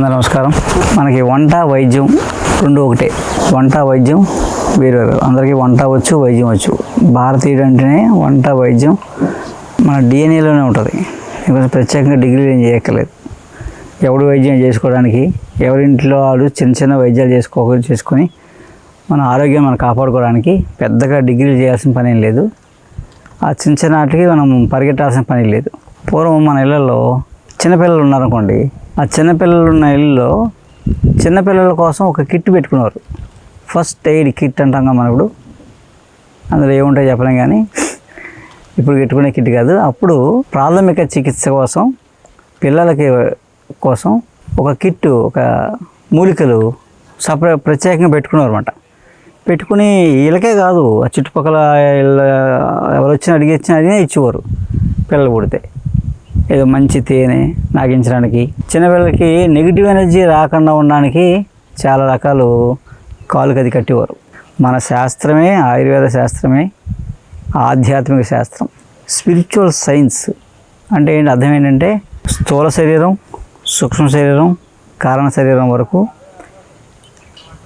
అందరూ నమస్కారం. మనకి వంట వైద్యం రెండు ఒకటే. వంట వైద్యం వేరు వేరు. అందరికీ వంట వచ్చు వైద్యం వచ్చు. భారతీయుడు అంటేనే వంట వైద్యం మన డిఎన్ఏలోనే ఉంటుంది. ఇంకొంచెం ప్రత్యేకంగా డిగ్రీలు ఏం చేయక్కర్లేదు. ఎవడు వైద్యం చేసుకోవడానికి ఎవరింట్లో వాళ్ళు చిన్న చిన్న వైద్యాలు చేసుకో చేసుకొని మన ఆరోగ్యం మనం కాపాడుకోవడానికి పెద్దగా డిగ్రీలు చేయాల్సిన పని ఏం లేదు. ఆ చిన్న చిన్న వాటికి మనం పరిగెట్టాల్సిన పని లేదు. పూర్వం మన ఇళ్ళల్లో చిన్నపిల్లలు ఉన్నారనుకోండి ఆ చిన్నపిల్లలు ఉన్న ఇళ్ళలో చిన్నపిల్లల కోసం ఒక కిట్ పెట్టుకున్నారు. ఫస్ట్ ఎయిడ్ కిట్ అంటాం కదా మనం ఇప్పుడు అందులో ఏముంటాయో చెప్పలేం కానీ ఇప్పుడు పెట్టుకునే కిట్ కాదు. అప్పుడు ప్రాథమిక చికిత్స కోసం పిల్లలకి కోసం ఒక కిట్ ఒక మూలికలు సపరేట్ ప్రత్యేకంగా పెట్టుకున్నారు అనమాట పెట్టుకుని వీళ్ళకే కాదు ఆ చుట్టుపక్కల ఎవరు వచ్చినా అడిగి వచ్చినా అడిగినా ఇచ్చేవారు. పిల్లలు పుడితే. ఏదో మంచి తేనె నాగించడానికి. చిన్నపిల్లలకి నెగిటివ్ ఎనర్జీ రాకుండా ఉండడానికి చాలా రకాలు కాలుకి కట్టేవారు. మన శాస్త్రమే ఆయుర్వేద శాస్త్రమే ఆధ్యాత్మిక శాస్త్రం. స్పిరిచువల్ సైన్స్ అంటే ఏంటి? అర్థం ఏంటంటే స్థూల శరీరం సూక్ష్మ శరీరం కారణ శరీరం వరకు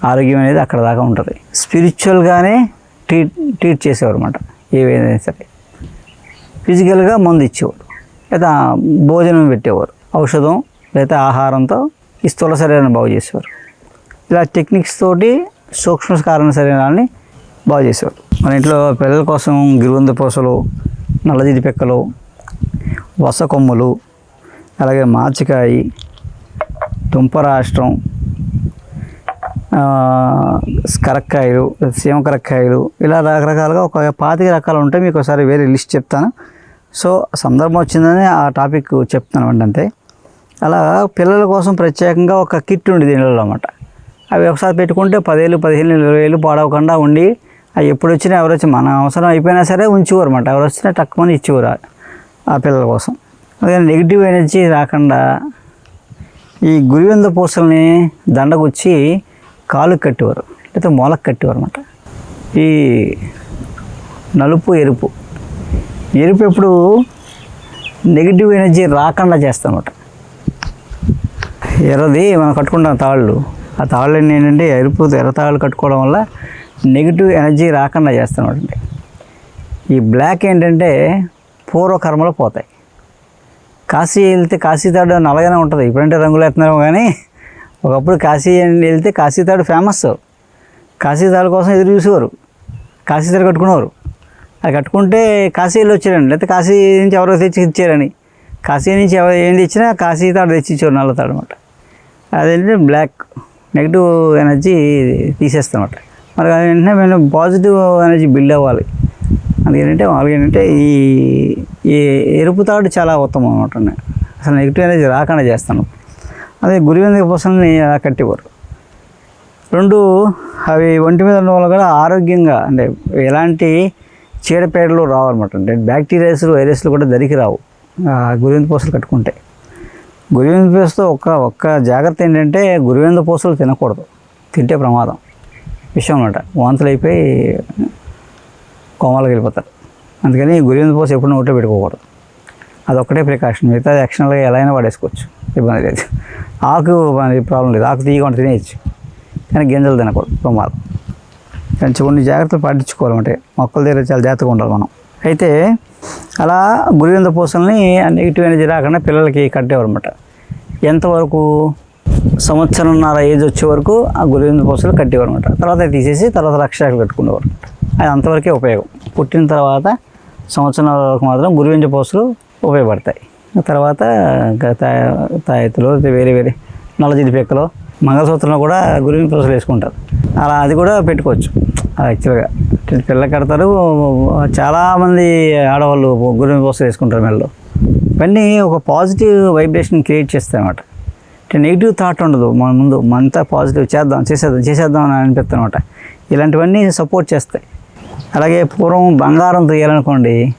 ఆరోగ్యం అనేది అక్కడ దాకా ఉంటుంది. స్పిరిచువల్గానే ట్రీట్ ట్రీట్ చేసేవారు అనమాట ఏవైనా సరే. ఫిజికల్గా మందు ఇచ్చేవారు. లేదా భోజనం పెట్టేవారు. ఔషధం లేదా ఆహారంతో ఈ స్థూల శరీరాన్ని బాగు చేసేవారు. ఇలా టెక్నిక్స్ తోటి సూక్ష్మ కారణ శరీరాన్ని బాగు చేసేవారు. మన ఇంట్లో పిల్లల కోసం గిరువంద పూసలు నల్లజిడి పెక్కలు వస కొమ్ములు అలాగే మాచికాయి తుంపరాష్ట్రం కరక్కాయలు సీమ కరక్కాయలు ఇలా రకరకాలుగా ఒక పాతిక రకాలు ఉంటాయి మీకు ఒకసారి వేరే లిస్ట్ చెప్తాను. సో సందర్భం వచ్చిందని ఆ టాపిక్ చెప్తున్నాను అండి అంతే అలా పిల్లల కోసం ప్రత్యేకంగా ఒక కిట్ ఉండేది దీనిలో అనమాట అవి ఒకసారి పెట్టుకుంటే పదేళ్ళు పదిహేను ఇరవై ఏళ్ళు పాడవకుండా ఉండి అవి ఎప్పుడు వచ్చినా ఎవరు వచ్చి మన అవసరం అయిపోయినా సరే ఉంచేవారు అనమాట ఎవరు వచ్చినా తక్కువని ఇచ్చేవారు ఆ- పిల్లల కోసం. అదే నెగిటివ్ ఎనర్జీ రాకుండా ఈ గురివింద పూసల్ని దండకొచ్చి కాలుకి కట్టేవారు లేకపోతే మూలకు కట్టేవారు అనమాట ఈ నలుపు ఎరుపు ఎరుపు ఎప్పుడు నెగిటివ్ ఎనర్జీ రాకుండా చేస్తామట ఎర్రది మనం కట్టుకుంటాం తాళ్ళు. ఆ తాళ్ళు ఏంటంటే ఎరుపు ఎర్ర తాళ్ళు కట్టుకోవడం వల్ల నెగిటివ్ ఎనర్జీ రాకుండా చేస్తామన్నమాట ఈ బ్లాక్ ఏంటంటే పూర్వకర్మలు పోతాయి. కాశీ వెళ్తే కాశీ తాడు నల్లగానే ఉంటుంది. ఇప్పుడంటే రంగులు వేస్తున్నారు కానీ ఒకప్పుడు కాశీ వెళ్తే కాశీ తాడు ఫేమస్ కాశీ తాడు కోసం ఎదురు చూసేవారు. కాశీ తాడు కట్టుకునేవారు. అది కట్టుకుంటే కాశీ వెళ్ళి వచ్చారండి. లేకపోతే కాశీ నుంచి ఎవరో తెచ్చి ఇచ్చారని. కాశీ నుంచి ఎవరు ఏం తెచ్చినా కాశీ తాడు తెచ్చిచ్చారు నల్ల తాడు అనమాట అదేంటంటే బ్లాక్ నెగిటివ్ ఎనర్జీ తీసేస్తామన్నమాట మరి అది వెంటనే మేము పాజిటివ్ ఎనర్జీ బిల్డ్ అవ్వాలి. అందుకేంటంటే వాళ్ళకి ఏంటంటే ఈ ఈ ఎరుపు తాడు చాలా ఉత్తమం అనమాట అసలు నెగిటివ్ ఎనర్జీ రాకుండా చేస్తాను. అదే గురివేంద్ర పూసల్ని అలా కట్టేవారు? రెండు అవి ఒంటి మీద ఉన్న వాళ్ళు కూడా ఆరోగ్యంగా అంటే ఎలాంటి చీడపేడలు రావన్నమాట. అంటే బ్యాక్టీరియాస్ వైరస్లు కూడా దరికి రావు. గురివింద పూసలు కట్టుకుంటే. గురివింద పూసతో ఒక్క ఒక్క జాగ్రత్త ఏంటంటే గురివింద పూసలు తినకూడదు. తింటే ప్రమాదం. విషయం అనమాట వాంతులు అయిపోయి కోమాలకు వెళ్ళిపోతారు. అందుకని గురివింద పూస ఎప్పుడు నోట్లో పెట్టుకోకూడదు. అదొక్కటే ప్రికాషన్. మిగతా యాక్షన్గా ఎలా అయినా వాడేసుకోవచ్చు. ఇబ్బంది లేదు. ఆకు మనకి ప్రాబ్లం లేదు. ఆకు తీయకుండా తినేయచ్చు. కానీ గింజలు తినకూడదు. ప్రమాదం. కానీ కొన్ని జాగ్రత్తలు పాటించుకోవాలంటే మొక్కల దగ్గర చాలా జాగ్రత్తగా ఉండాలి మనం. అయితే అలా గురివింద పూసల్ని నెగిటివ్ ఎనర్జీ రాకుండా పిల్లలకి కట్టేవారు అనమాట ఎంతవరకు? సంవత్సరంన్నర ఏజ్ వచ్చే వరకు ఆ గురివింద పూసలు కట్టేవారు అనమాట తర్వాత తీసేసి తర్వాత రక్షాలు కట్టుకునేవారు అది అంతవరకే ఉపయోగం. పుట్టిన తర్వాత సంవత్సరం వరకు మాత్రం గురివింజ పూసలు ఉపయోగపడతాయి. తర్వాత తాయెత్తులో తాయెత్తులు వేరే వేరే నల్లజిడి పెక్కలు మంగళసూత్రంలో కూడా గురివింజ పూసలు వేసుకుంటారు. అలా అది కూడా పెట్టుకోవచ్చు. యాక్చువల్గా. పిల్ల కడతారు. చాలామంది ఆడవాళ్ళు గురివింజ పూసలు వేసుకుంటారు మెడలో. ఇవన్నీ ఒక పాజిటివ్ వైబ్రేషన్ క్రియేట్ చేస్తాయి అనమాట అంటే నెగిటివ్ థాట్ ఉండదు. మన ముందు మనంతా పాజిటివ్ చేద్దాం చేసేద్దాం చేసేద్దాం అని అనిపిస్తుంది అనమాట ఇలాంటివన్నీ సపోర్ట్ చేస్తాయి. అలాగే పూర్వం బంగారం తీయాలనుకోండి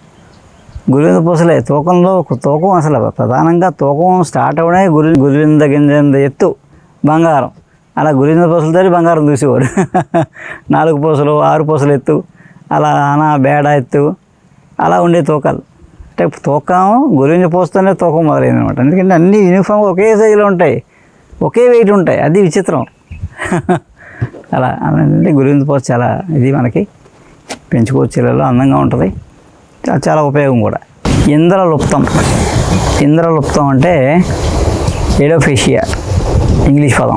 గురివింద పూసలే తూకంలో ఒక తూకం అసలు ప్రధానంగా తూకం స్టార్ట్ అవడే గురి గురివింద గింజ ఎత్తు. బంగారం. అలా గురించిన పూసలు తోటి బంగారం చూసేవారు నాలుగు పూసలు ఆరు పూసలు ఎత్తు అలా అనా బేడ ఎత్తు అలా ఉండే తూకాలు. అంటే తూకం గురించి పోస్తూనే తూకం మొదలైంది అనమాట ఎందుకంటే అన్ని యూనిఫామ్ ఒకే సైజులో ఉంటాయి. ఒకే వెయిట్ ఉంటాయి. అది విచిత్రం. అలా అంటే గురించి పోతే చాలా ఇది మనకి. పెంచుకోవచ్చు ఇళ్ళలో అందంగా ఉంటుంది. చాలా ఉపయోగం కూడా. ఇంద్రలుప్తం. ఇంద్రలుప్తం అంటే ఎడోఫేషియా ఇంగ్లీష్ పదం.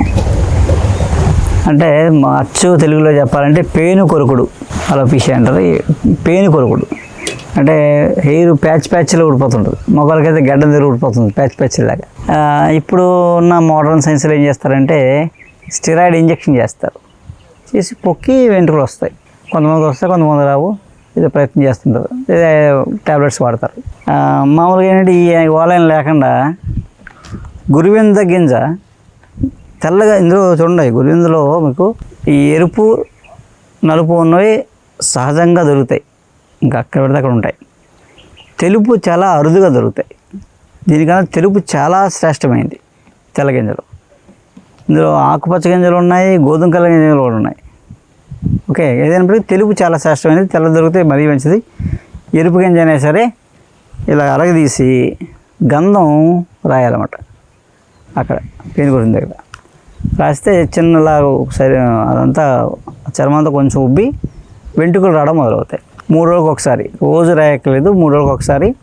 అంటే అచ్చు తెలుగులో చెప్పాలంటే పేను కొరుకుడు అలోపిషియా అంటారు. పేను కొరుకుడు. అంటే హెయిర్ ప్యాచ్ ప్యాచ్లో ఊడిపోతుంటుంది. మొగలకైతే గడ్డ దగ్గర ఊడిపోతుంది ప్యాచ్ ప్యాచ్ లాగా. ఇప్పుడు ఉన్న మోడర్న్ సైన్స్లో ఏం చేస్తారంటే స్టిరాయిడ్ ఇంజెక్షన్ చేస్తారు. చేసి పొక్కి వెంట్రుకలు వస్తాయి. కొంతమంది వస్తాయి కొంతమంది రావు. ఇది ప్రయత్నం చేస్తుంటారు. ఇదే ట్యాబ్లెట్స్ వాడతారు. మామూలుగా ఏంటంటే ఈ ఓలైన్ లేకుండా గురువింద గింజ తెల్లగా ఇందులో చూడండి గురువిందలో మీకు ఈ ఎరుపు నలుపు ఉన్నవి సహజంగా దొరుకుతాయి. ఇంకా అక్కడ పెడితే అక్కడ ఉంటాయి. తెలుపు చాలా అరుదుగా దొరుకుతాయి. దీనికన్నా తెలుపు చాలా శ్రేష్టమైంది తెల్ల గింజలు. ఇందులో ఆకుపచ్చ గింజలు ఉన్నాయి గోధుమ కలర్ గింజలు కూడా ఉన్నాయి. ఓకే ఏదైనప్పటికీ తెలుపు చాలా శ్రేష్టమైనది తెల్ల దొరికితే మరీ మంచిది. ఎరుపు గింజ అయినా సరే ఇలా అరగదీసి గంధం రాయాలన్నమాట. అక్కడ పేనుగురిన దగ్గర. రాస్తే చిన్నలాగా ఒకసారి అదంతా చర్మంతా కొంచెం ఉబ్బి వెంట్రుకలు రావడం మొదలవుతాయి. మూడు రోజులకు ఒకసారి. రోజు రాయక్కర్లేదు మూడు రోజులకు ఒకసారి.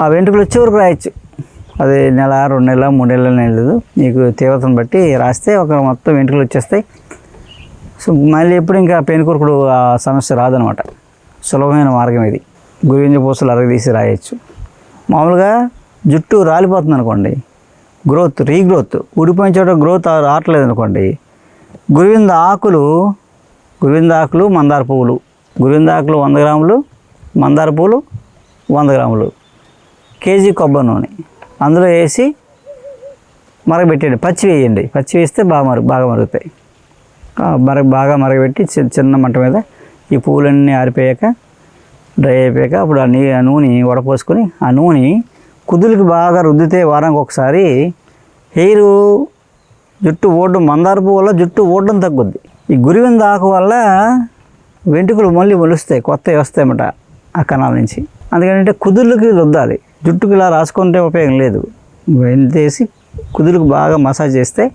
ఆ వెంట్రుకలు వచ్చే వరకు రాయొచ్చు. అది నెల రెండు నెలల మూడు నెలలు లేదు. నీకు తీవ్రతను బట్టి రాస్తే ఒక మొత్తం వెంట్రుకలు వచ్చేస్తాయి. సో మళ్ళీ ఎప్పుడు ఇంకా పెనుకొరుకుడు ఆ సమస్య రాదనమాట. సులభమైన మార్గం ఇది. గురించి పూసలు అరగదీసి రాయొచ్చు. మామూలుగా జుట్టు రాలిపోతుంది అనుకోండి గ్రోత్ రీగ్రోత్ ఊడిపోయిన చోట గ్రోత్ రావట్లేదు అనుకోండి గురువింద ఆకులు గురువింద ఆకులు మందార పువ్వులు. గురువింద ఆకులు వంద గ్రాములు మందార పువ్వులు వంద గ్రాములు. కేజీ కొబ్బరి నూనె. అందులో వేసి మరగబెట్టండి పచ్చి వేయండి. పచ్చి వేస్తే బాగా మరుగు బాగా మరుగుతాయి. మర మరగ బాగా మరగబెట్టి చి- చిన్న మంట మీద ఈ పువ్వులన్నీ ఆరిపోయాక డ్రై అయిపోయాక అప్పుడు ఆ నీ ఆ నూనె వడపోసుకొని ఆ నూనె కుదులుకి బాగా రుద్దితే వారానికి ఒకసారి హెయిర్ జుట్టు ఓడడం మందార పువ్వు వల్ల జుట్టు ఓడడం తగ్గుద్ది. ఈ గురివింద ఆకు వల్ల వెంట్రుకలు మళ్ళీ మొలుస్తాయి కొత్తవి వస్తాయన్నమాట ఆ కణాల నుంచి. అందుకంటే కుదుర్లకి రుద్దాలి. జుట్టుకి ఇలా రాసుకుంటే ఉపయోగం లేదు. వెంటేసి కుదులకు బాగా మసాజ్ చేస్తే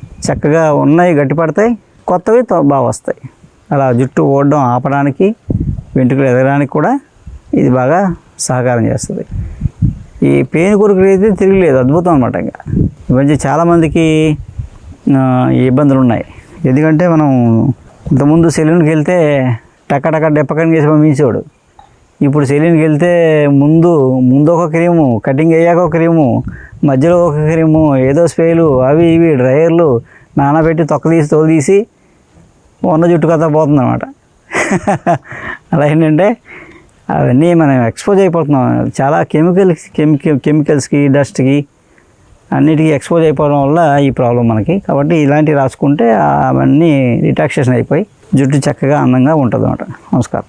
చక్కగా ఉన్నాయి గట్టిపడతాయి కొత్తవి తో- బాగా వస్తాయి. అలా జుట్టు ఓడడం ఆపడానికి వెంట్రుకలు ఎదగడానికి కూడా ఇది బాగా సహకారం చేస్తుంది. ఈ పెయిన్ కొరకు అయితే తిరగలేదు అద్భుతం అనమాట ఇంకా. ఈ మధ్య చాలామందికి ఇబ్బందులు ఉన్నాయి. ఎందుకంటే మనం ఇంతకుముందు సెలూన్కి వెళ్తే టక్కటక్క డెప్పకని చేసి పంపించేవాడు. ఇప్పుడు సెలూన్కి వెళ్తే ముందు ముందు ఒక క్రీము కటింగ్ అయ్యాక ఒక క్రీము మధ్యలో ఒక క్రీము ఏదో స్ప్రేలు అవి ఇవి డ్రైయర్లు నానబెట్టి తొక్క తీసి తోలు తీసి ఉన్న జుట్టు కథ పోతుంది అనమాట అలా ఏంటంటే అవన్నీ మనం ఎక్స్పోజ్ అయిపోతున్నాం. చాలా కెమికల్స్ కెమికల్ కెమికల్స్కి డస్ట్కి అన్నిటికీ ఎక్స్పోజ్ అయిపోవడం వల్ల ఈ ప్రాబ్లం మనకి. కాబట్టి ఇలాంటివి రాసుకుంటే అవన్నీ రిటాక్సేషన్ అయిపోయి జుట్టు చక్కగా అందంగా ఉంటుంది అన్నమాట నమస్కారం.